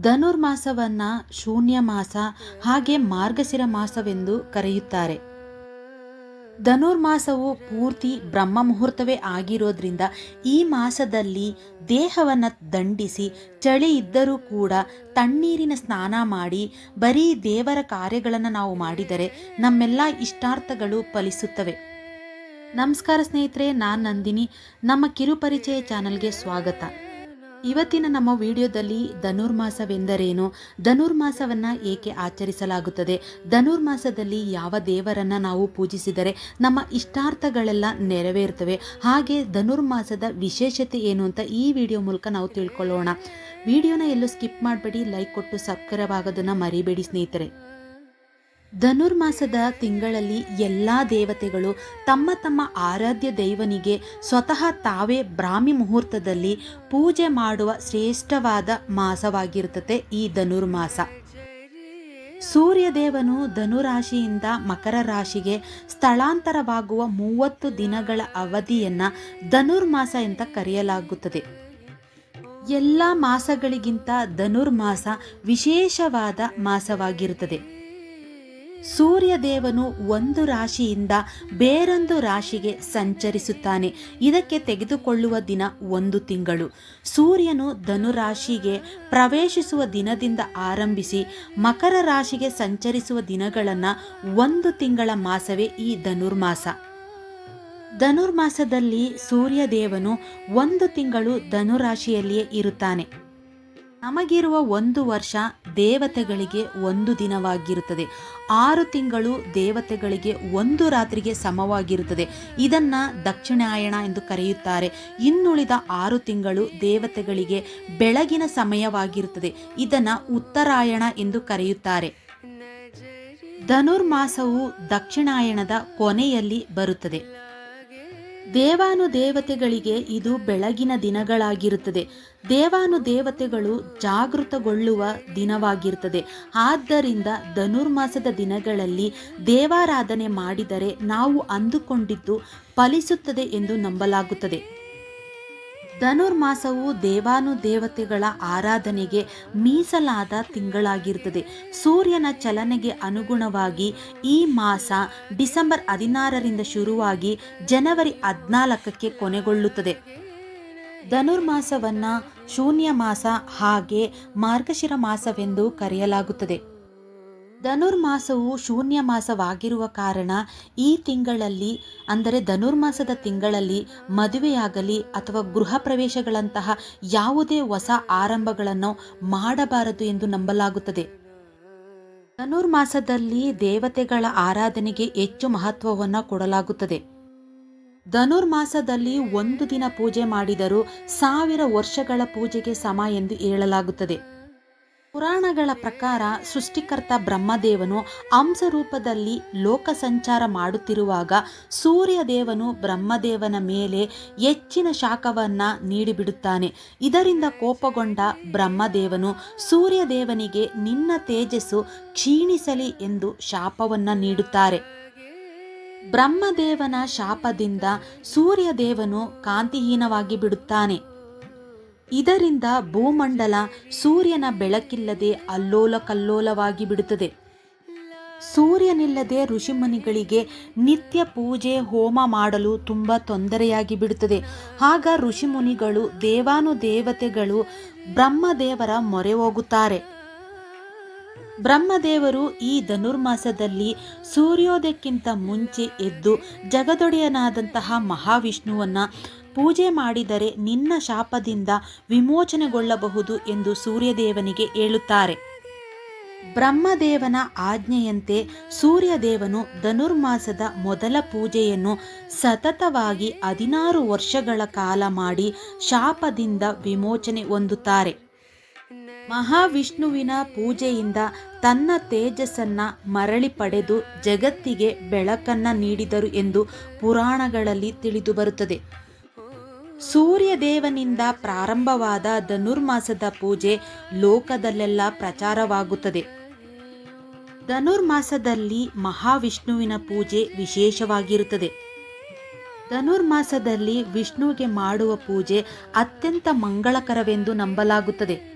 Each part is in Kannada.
ಧನುರ್ಮಾಸವನ್ನ ಶೂನ್ಯ ಮಾಸ ಹಾಗೆ ಮಾರ್ಗಶಿರ ಮಾಸವೆಂದು ಕರೆಯುತ್ತಾರೆ. ಧನುರ್ಮಾಸವು ಪೂರ್ತಿ ಬ್ರಹ್ಮ ಮುಹೂರ್ತವೇ ಆಗಿರೋದ್ರಿಂದ ಈ ಮಾಸದಲ್ಲಿ ದೇಹವನ್ನು ದಂಡಿಸಿ ಚಳಿ ಇದ್ದರೂ ಕೂಡ ತಣ್ಣೀರಿನ ಸ್ನಾನ ಮಾಡಿ ಬರೀ ದೇವರ ಕಾರ್ಯಗಳನ್ನು ನಾವು ಮಾಡಿದರೆ ನಮ್ಮೆಲ್ಲ ಇಷ್ಟಾರ್ಥಗಳು ಫಲಿಸುತ್ತವೆ. ನಮಸ್ಕಾರ ಸ್ನೇಹಿತರೆ, ನಾನು ನಂದಿನಿ. ನಮ್ಮ ಕಿರುಪರಿಚಯ ಚಾನಲ್ಗೆ ಸ್ವಾಗತ. ಇವತ್ತಿನ ನಮ್ಮ ವಿಡಿಯೋದಲ್ಲಿ ಧನುರ್ಮಾಸವೆಂದರೇನು? ಧನುರ್ಮಾಸವನ್ನು ಏಕೆ ಆಚರಿಸಲಾಗುತ್ತದೆ? ಧನುರ್ಮಾಸದಲ್ಲಿ ಯಾವ ದೇವರನ್ನು ನಾವು ಪೂಜಿಸಿದರೆ ನಮ್ಮ ಇಷ್ಟಾರ್ಥಗಳೆಲ್ಲ ನೆರವೇರ್ತವೆ? ಹಾಗೆ ಧನುರ್ಮಾಸದ ವಿಶೇಷತೆ ಏನು ಅಂತ ಈ ವಿಡಿಯೋ ಮೂಲಕ ನಾವು ತಿಳ್ಕೊಳ್ಳೋಣ. ವಿಡಿಯೋನ ಎಲ್ಲೂ ಸ್ಕಿಪ್ ಮಾಡಬೇಡಿ, ಲೈಕ್ ಕೊಟ್ಟು ಸಬ್ಸ್ಕ್ರೈಬ್ ಮರಿಬೇಡಿ ಸ್ನೇಹಿತರೆ. ಧನುರ್ಮಾಸದ ತಿಂಗಳಲ್ಲಿ ಎಲ್ಲ ದೇವತೆಗಳು ತಮ್ಮ ತಮ್ಮ ಆರಾಧ್ಯ ದೈವನಿಗೆ ಸ್ವತಃ ತಾವೇ ಬ್ರಾಹ್ಮಿ ಮುಹೂರ್ತದಲ್ಲಿ ಪೂಜೆ ಮಾಡುವ ಶ್ರೇಷ್ಠವಾದ ಮಾಸವಾಗಿರುತ್ತದೆ ಈ ಧನುರ್ಮಾಸ. ಸೂರ್ಯದೇವನು ಧನುರಾಶಿಯಿಂದ ಮಕರ ರಾಶಿಗೆ ಸ್ಥಳಾಂತರವಾಗುವ ಮೂವತ್ತು ದಿನಗಳ ಅವಧಿಯನ್ನು ಧನುರ್ಮಾಸ ಅಂತ ಕರೆಯಲಾಗುತ್ತದೆ. ಎಲ್ಲ ಮಾಸಗಳಿಗಿಂತ ಧನುರ್ಮಾಸ ವಿಶೇಷವಾದ ಮಾಸವಾಗಿರುತ್ತದೆ ಸೂರ್ಯದೇವನು ಒಂದು ರಾಶಿಯಿಂದ ಬೇರೊಂದು ರಾಶಿಗೆ ಸಂಚರಿಸುತ್ತಾನೆ. ಇದಕ್ಕೆ ತೆಗೆದುಕೊಳ್ಳುವ ದಿನ ಒಂದು ತಿಂಗಳು. ಸೂರ್ಯನು ಧನುರಾಶಿಗೆ ಪ್ರವೇಶಿಸುವ ದಿನದಿಂದ ಆರಂಭಿಸಿ ಮಕರ ರಾಶಿಗೆ ಸಂಚರಿಸುವ ದಿನಗಳನ್ನು ಒಂದು ತಿಂಗಳ ಮಾಸವೇ ಈ ಧನುರ್ಮಾಸ. ಧನುರ್ಮಾಸದಲ್ಲಿ ಸೂರ್ಯದೇವನು ಒಂದು ತಿಂಗಳು ಧನುರಾಶಿಯಲ್ಲಿಯೇ ಇರುತ್ತಾನೆ. ನಮಗಿರುವ ಒಂದು ವರ್ಷ ದೇವತೆಗಳಿಗೆ ಒಂದು ದಿನವಾಗಿರುತ್ತದೆ. ಆರು ತಿಂಗಳು ದೇವತೆಗಳಿಗೆ ಒಂದು ರಾತ್ರಿಗೆ ಸಮವಾಗಿರುತ್ತದೆ. ಇದನ್ನ ದಕ್ಷಿಣಾಯಣ ಎಂದು ಕರೆಯುತ್ತಾರೆ. ಇನ್ನುಳಿದ ಆರು ತಿಂಗಳು ದೇವತೆಗಳಿಗೆ ಬೆಳಗಿನ ಸಮಯವಾಗಿರುತ್ತದೆ. ಇದನ್ನು ಉತ್ತರಾಯಣ ಎಂದು ಕರೆಯುತ್ತಾರೆ. ಧನುರ್ಮಾಸವು ದಕ್ಷಿಣಾಯಣದ ಕೊನೆಯಲ್ಲಿ ಬರುತ್ತದೆ. ದೇವಾನು ದೇವತೆಗಳಿಗೆ ಇದು ಬೆಳಗಿನ ದಿನಗಳಾಗಿರುತ್ತದೆ. ದೇವಾನು ದೇವತೆಗಳು ಜಾಗೃತಗೊಳ್ಳುವ ದಿನವಾಗಿರುತ್ತದೆ. ಆದ್ದರಿಂದ ಧನುರ್ಮಾಸದ ದಿನಗಳಲ್ಲಿ ದೇವಾರಾಧನೆ ಮಾಡಿದರೆ ನಾವು ಅಂದುಕೊಂಡಿದ್ದು ಫಲಿಸುತ್ತದೆ ಎಂದು ನಂಬಲಾಗುತ್ತದೆ. ಧನುರ್ಮಾಸವು ದೇವಾನು ದೇವತೆಗಳ ಆರಾಧನೆಗೆ ಮೀಸಲಾದ ತಿಂಗಳಾಗಿರುತ್ತದೆ. ಸೂರ್ಯನ ಚಲನೆಗೆ ಅನುಗುಣವಾಗಿ ಈ ಮಾಸ ಡಿಸೆಂಬರ್ ಹದಿನಾರರಿಂದ ಶುರುವಾಗಿ ಜನವರಿ ಹದಿನಾಲ್ಕಕ್ಕೆ ಕೊನೆಗೊಳ್ಳುತ್ತದೆ. ಧನುರ್ಮಾಸವನ್ನು ಶೂನ್ಯ ಮಾಸ ಹಾಗೆ ಮಾರ್ಗಶಿರ ಮಾಸವೆಂದು ಕರೆಯಲಾಗುತ್ತದೆ. ಧನುರ್ಮಾಸವು ಶೂನ್ಯ ಮಾಸವಾಗಿರುವ ಕಾರಣ ಈ ತಿಂಗಳಲ್ಲಿ, ಅಂದರೆ ಧನುರ್ಮಾಸದ ತಿಂಗಳಲ್ಲಿ ಮದುವೆಯಾಗಲಿ ಅಥವಾ ಗೃಹ ಪ್ರವೇಶಗಳಂತಹ ಯಾವುದೇ ಹೊಸ ಆರಂಭಗಳನ್ನು ಮಾಡಬಾರದು ಎಂದು ನಂಬಲಾಗುತ್ತದೆ. ಧನುರ್ಮಾಸದಲ್ಲಿ ದೇವತೆಗಳ ಆರಾಧನೆಗೆ ಹೆಚ್ಚು ಮಹತ್ವವನ್ನು ಕೊಡಲಾಗುತ್ತದೆ. ಧನುರ್ಮಾಸದಲ್ಲಿ ಒಂದು ದಿನ ಪೂಜೆ ಮಾಡಿದರೂ ಸಾವಿರ ವರ್ಷಗಳ ಪೂಜೆಗೆ ಸಮ ಎಂದು ಹೇಳಲಾಗುತ್ತದೆ. ಪುರಾಣಗಳ ಪ್ರಕಾರ ಸೃಷ್ಟಿಕರ್ತ ಬ್ರಹ್ಮದೇವನು ಅಂಶ ರೂಪದಲ್ಲಿ ಲೋಕ ಸಂಚಾರ ಮಾಡುತ್ತಿರುವಾಗ ಸೂರ್ಯದೇವನು ಬ್ರಹ್ಮದೇವನ ಮೇಲೆ ಹೆಚ್ಚಿನ ಶಾಖವನ್ನು ನೀಡಿಬಿಡುತ್ತಾನೆ. ಇದರಿಂದ ಕೋಪಗೊಂಡ ಬ್ರಹ್ಮದೇವನು ಸೂರ್ಯದೇವನಿಗೆ ನಿನ್ನ ತೇಜಸ್ಸು ಕ್ಷೀಣಿಸಲಿ ಎಂದು ಶಾಪವನ್ನ ನೀಡುತ್ತಾರೆ. ಬ್ರಹ್ಮದೇವನ ಶಾಪದಿಂದ ಸೂರ್ಯದೇವನು ಕಾಂತಿಹೀನವಾಗಿ ಬಿಡುತ್ತಾನೆ. ಇದರಿಂದ ಭೂಮಂಡಲ ಸೂರ್ಯನ ಬೆಳಕಿಲ್ಲದೆ ಅಲ್ಲೋಲ ಕಲ್ಲೋಲವಾಗಿ ಬಿಡುತ್ತದೆ. ಸೂರ್ಯನಿಲ್ಲದೆ ಋಷಿಮುನಿಗಳಿಗೆ ನಿತ್ಯ ಪೂಜೆ, ಹೋಮ ಮಾಡಲು ತುಂಬ ತೊಂದರೆಯಾಗಿ ಬಿಡುತ್ತದೆ. ಆಗ ಋಷಿಮುನಿಗಳು ದೇವಾನು ದೇವತೆಗಳು ಬ್ರಹ್ಮದೇವರ ಮೊರೆ ಹೋಗುತ್ತಾರೆ. ಬ್ರಹ್ಮದೇವರು ಈ ಧನುರ್ಮಾಸದಲ್ಲಿ ಸೂರ್ಯೋದಯಕ್ಕಿಂತ ಮುಂಚೆ ಎದ್ದು ಜಗದೊಡೆಯನಾದಂತಹ ಮಹಾವಿಷ್ಣುವನ್ನ ಪೂಜೆ ಮಾಡಿದರೆ ನಿನ್ನ ಶಾಪದಿಂದ ವಿಮೋಚನೆಗೊಳ್ಳಬಹುದು ಎಂದು ಸೂರ್ಯದೇವನಿಗೆ ಹೇಳುತ್ತಾರೆ. ಬ್ರಹ್ಮದೇವನ ಆಜ್ಞೆಯಂತೆ ಸೂರ್ಯದೇವನು ಧನುರ್ಮಾಸದ ಮೊದಲ ಪೂಜೆಯನ್ನು ಸತತವಾಗಿ ಹದಿನಾರು ವರ್ಷಗಳ ಕಾಲ ಮಾಡಿ ಶಾಪದಿಂದ ವಿಮೋಚನೆ ಹೊಂದುತ್ತಾರೆ. ಮಹಾವಿಷ್ಣುವಿನ ಪೂಜೆಯಿಂದ ತನ್ನ ತೇಜಸ್ಸನ್ನ ಮರಳಿ ಪಡೆದು ಜಗತ್ತಿಗೆ ಬೆಳಕನ್ನ ನೀಡಿದರು ಎಂದು ಪುರಾಣಗಳಲ್ಲಿ ತಿಳಿದುಬರುತ್ತದೆ ಸೂರ್ಯದೇವನಿಂದ ಪ್ರಾರಂಭವಾದ ಧನುರ್ಮಾಸದ ಪೂಜೆ ಲೋಕದಲ್ಲೆಲ್ಲ ಪ್ರಚಾರವಾಗುತ್ತದೆ. ಧನುರ್ಮಾಸದಲ್ಲಿ ಮಹಾವಿಷ್ಣುವಿನ ಪೂಜೆ ವಿಶೇಷವಾಗಿರುತ್ತದೆ. ಧನುರ್ಮಾಸದಲ್ಲಿ ವಿಷ್ಣುವಿಗೆ ಮಾಡುವ ಪೂಜೆ ಅತ್ಯಂತ ಮಂಗಳಕರವೆಂದು ನಂಬಲಾಗುತ್ತದೆ.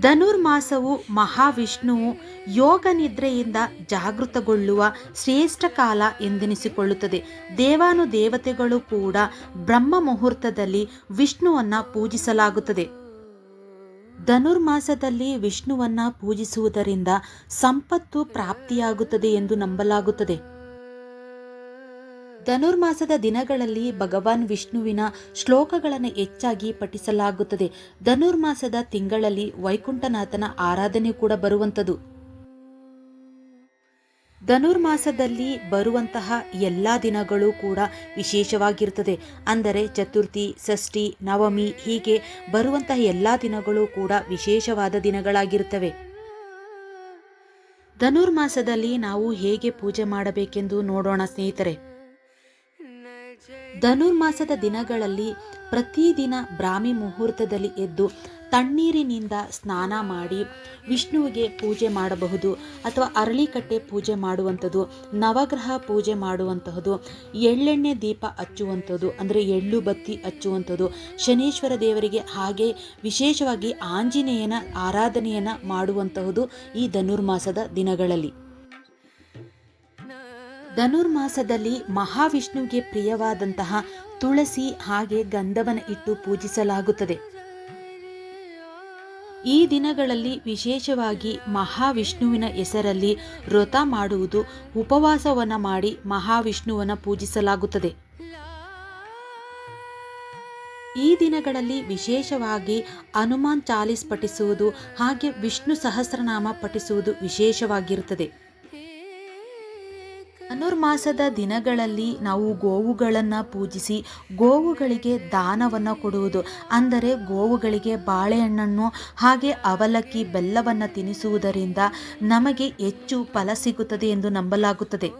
ಧನುರ್ಮಾಸವು ಮಹಾವಿಷ್ಣುವು ಯೋಗ ನಿದ್ರೆಯಿಂದ ಜಾಗೃತಗೊಳ್ಳುವ ಶ್ರೇಷ್ಠ ಕಾಲ ಎಂದೆನಿಸಿಕೊಳ್ಳುತ್ತದೆ. ದೇವಾನು ದೇವತೆಗಳು ಕೂಡ ಬ್ರಹ್ಮ ಮುಹೂರ್ತದಲ್ಲಿ ವಿಷ್ಣುವನ್ನ ಪೂಜಿಸಲಾಗುತ್ತದೆ. ಧನುರ್ಮಾಸದಲ್ಲಿ ವಿಷ್ಣುವನ್ನ ಪೂಜಿಸುವುದರಿಂದ ಸಂಪತ್ತು ಪ್ರಾಪ್ತಿಯಾಗುತ್ತದೆ ಎಂದು ನಂಬಲಾಗುತ್ತದೆ. ಧನುರ್ಮಾಸದ ದಿನಗಳಲ್ಲಿ ಭಗವಾನ್ ವಿಷ್ಣುವಿನ ಶ್ಲೋಕಗಳನ್ನು ಹೆಚ್ಚಾಗಿ ಪಠಿಸಲಾಗುತ್ತದೆ. ಧನುರ್ಮಾಸದ ತಿಂಗಳಲ್ಲಿ ವೈಕುಂಠನಾಥನ ಆರಾಧನೆ ಕೂಡ ಬರುವಂಥದ್ದು. ಧನುರ್ಮಾಸದಲ್ಲಿ ಬರುವಂತಹ ಎಲ್ಲ ದಿನಗಳು ಕೂಡ ವಿಶೇಷವಾಗಿರುತ್ತದೆ ಅಂದರೆ ಚತುರ್ಥಿ, ಷಷ್ಠಿ, ನವಮಿ ಹೀಗೆ ಬರುವಂತಹ ಎಲ್ಲ ದಿನಗಳು ಕೂಡ ವಿಶೇಷವಾದ ದಿನಗಳಾಗಿರುತ್ತವೆ. ಧನುರ್ಮಾಸದಲ್ಲಿ ನಾವು ಹೇಗೆ ಪೂಜೆ ಮಾಡಬೇಕೆಂದು ನೋಡೋಣ ಸ್ನೇಹಿತರೆ. ಧನುರ್ಮಾಸದ ದಿನಗಳಲ್ಲಿ ಪ್ರತಿದಿನ ಬ್ರಾಹ್ಮಿ ಮುಹೂರ್ತದಲ್ಲಿ ಎದ್ದು ತಣ್ಣೀರಿನಿಂದ ಸ್ನಾನ ಮಾಡಿ ವಿಷ್ಣುವಿಗೆ ಪೂಜೆ ಮಾಡಬಹುದು ಅಥವಾ ಅರಳಿಕಟ್ಟೆ ಪೂಜೆ ಮಾಡುವಂಥದ್ದು, ನವಗ್ರಹ ಪೂಜೆ ಮಾಡುವಂತಹದ್ದು, ಎಳ್ಳೆಣ್ಣೆ ದೀಪ ಹಚ್ಚುವಂಥದ್ದು, ಅಂದರೆ ಎಳ್ಳು ಬತ್ತಿ ಹಚ್ಚುವಂಥದ್ದು, ಶನೀಶ್ವರ ದೇವರಿಗೆ ಹಾಗೆ ವಿಶೇಷವಾಗಿ ಆಂಜನೇಯನ ಆರಾಧನೆಯನ್ನು ಮಾಡುವಂತಹದ್ದು ಈ ಧನುರ್ಮಾಸದ ದಿನಗಳಲ್ಲಿ. ಧನುರ್ಮಾಸದಲ್ಲಿ ಮಹಾವಿಷ್ಣುವಿಗೆ ಪ್ರಿಯವಾದಂತಹ ತುಳಸಿ ಹಾಗೆ ಗಂಧವನ್ನು ಇಟ್ಟು ಪೂಜಿಸಲಾಗುತ್ತದೆ. ಈ ದಿನಗಳಲ್ಲಿ ವಿಶೇಷವಾಗಿ ಮಹಾವಿಷ್ಣುವಿನ ಹೆಸರಲ್ಲಿ ವ್ರತ ಮಾಡುವುದು, ಉಪವಾಸವನ್ನು ಮಾಡಿ ಮಹಾವಿಷ್ಣುವನ್ನು ಪೂಜಿಸಲಾಗುತ್ತದೆ. ಈ ದಿನಗಳಲ್ಲಿ ವಿಶೇಷವಾಗಿ ಹನುಮಾನ್ ಚಾಲೀಸ್ ಪಠಿಸುವುದು ಹಾಗೆ ವಿಷ್ಣು ಸಹಸ್ರನಾಮ ಪಠಿಸುವುದು ವಿಶೇಷವಾಗಿರುತ್ತದೆ. ಧನುರ್ಮಾಸದ ದಿನಗಳಲ್ಲಿ ನಾವು ಗೋವುಗಳನ್ನು ಪೂಜಿಸಿ ಗೋವುಗಳಿಗೆ ದಾನವನ್ನು ಕೊಡುವುದು. ಅಂದರೆ ಗೋವುಗಳಿಗೆ ಬಾಳೆಹಣ್ಣನ್ನು ಹಾಗೆ ಅವಲಕ್ಕಿ ಬೆಲ್ಲವನ್ನು ತಿನ್ನಿಸುವುದರಿಂದ ನಮಗೆ ಹೆಚ್ಚು ಫಲ ಸಿಗುತ್ತದೆ ಎಂದು ನಂಬಲಾಗುತ್ತದೆ.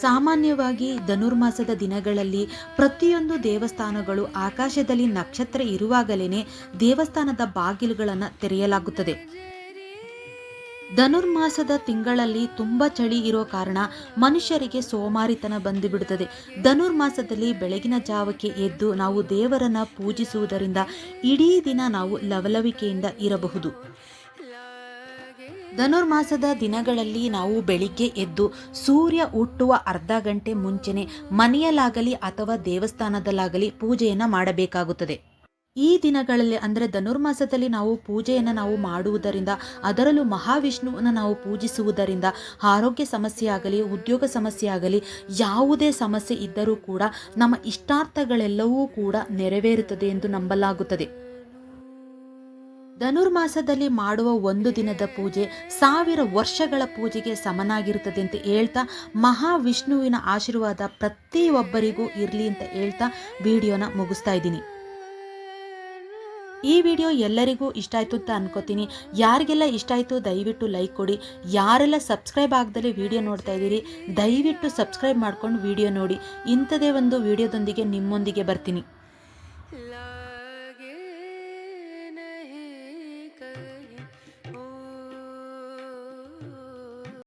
ಸಾಮಾನ್ಯವಾಗಿ ಧನುರ್ಮಾಸದ ದಿನಗಳಲ್ಲಿ ಪ್ರತಿಯೊಂದು ದೇವಸ್ಥಾನಗಳು ಆಕಾಶದಲ್ಲಿ ನಕ್ಷತ್ರ ಇರುವಾಗಲೇ ದೇವಸ್ಥಾನದ ಬಾಗಿಲುಗಳನ್ನು ತೆರೆಯಲಾಗುತ್ತದೆ. ಧನುರ್ಮಾಸದ ತಿಂಗಳಲ್ಲಿ ತುಂಬ ಚಳಿ ಇರೋ ಕಾರಣ ಮನುಷ್ಯರಿಗೆ ಸೋಮಾರಿತನ ಬಂದು ಬಿಡುತ್ತದೆ ಧನುರ್ಮಾಸದಲ್ಲಿ ಬೆಳಗಿನ ಜಾವಕ್ಕೆ ಎದ್ದು ನಾವು ದೇವರನ್ನ ಪೂಜಿಸುವುದರಿಂದ ಇಡೀ ದಿನ ನಾವು ಲವಲವಿಕೆಯಿಂದ ಇರಬಹುದು. ಧನುರ್ಮಾಸದ ದಿನಗಳಲ್ಲಿ ನಾವು ಬೆಳಿಗ್ಗೆ ಎದ್ದು ಸೂರ್ಯ ಹುಟ್ಟುವ ಅರ್ಧ ಗಂಟೆ ಮುಂಚೆನೆ ಮನೆಯಲ್ಲಾಗಲಿ ಅಥವಾ ದೇವಸ್ಥಾನದಲ್ಲಾಗಲಿ ಪೂಜೆಯನ್ನು ಮಾಡಬೇಕಾಗುತ್ತದೆ. ಈ ದಿನಗಳಲ್ಲಿ ಅಂದರೆ ಧನುರ್ಮಾಸದಲ್ಲಿ ನಾವು ಪೂಜೆಯನ್ನು ನಾವು ಮಾಡುವುದರಿಂದ, ಅದರಲ್ಲೂ ಮಹಾವಿಷ್ಣುವನ್ನು ನಾವು ಪೂಜಿಸುವುದರಿಂದ, ಆರೋಗ್ಯ ಸಮಸ್ಯೆ ಆಗಲಿ, ಉದ್ಯೋಗ ಸಮಸ್ಯೆ ಆಗಲಿ, ಯಾವುದೇ ಸಮಸ್ಯೆ ಇದ್ದರೂ ಕೂಡ ನಮ್ಮ ಇಷ್ಟಾರ್ಥಗಳೆಲ್ಲವೂ ಕೂಡ ನೆರವೇರುತ್ತದೆ ಎಂದು ನಂಬಲಾಗುತ್ತದೆ. ಧನುರ್ಮಾಸದಲ್ಲಿ ಮಾಡುವ ಒಂದು ದಿನದ ಪೂಜೆ ಸಾವಿರ ವರ್ಷಗಳ ಪೂಜೆಗೆ ಸಮನಾಗಿರುತ್ತದೆ ಅಂತ ಹೇಳ್ತಾ, ಮಹಾವಿಷ್ಣುವಿನ ಆಶೀರ್ವಾದ ಪ್ರತಿಯೊಬ್ಬರಿಗೂ ಇರಲಿ ಅಂತ ಹೇಳ್ತಾ, ವಿಡಿಯೋನ ಮುಗಿಸ್ತಾ ಇದ್ದೀನಿ. ಈ ವಿಡಿಯೋ ಎಲ್ಲರಿಗೂ ಇಷ್ಟ ಆಯಿತು ಅಂತ ಅನ್ಕೋತೀನಿ. ಯಾರಿಗೆಲ್ಲ ಇಷ್ಟ ಆಯಿತು ದಯವಿಟ್ಟು ಲೈಕ್ ಕೊಡಿ. ಯಾರೆಲ್ಲ ಸಬ್ಸ್ಕ್ರೈಬ್ ಆಗದಲ್ಲಿ ವಿಡಿಯೋ ನೋಡ್ತಾ ಇದ್ದೀರಿ, ದಯವಿಟ್ಟು ಸಬ್ಸ್ಕ್ರೈಬ್ ಮಾಡ್ಕೊಂಡು ವಿಡಿಯೋ ನೋಡಿ. ಇಂಥದೇ ಒಂದು ವಿಡಿಯೋದೊಂದಿಗೆ ನಿಮ್ಮೊಂದಿಗೆ ಬರ್ತೀನಿ.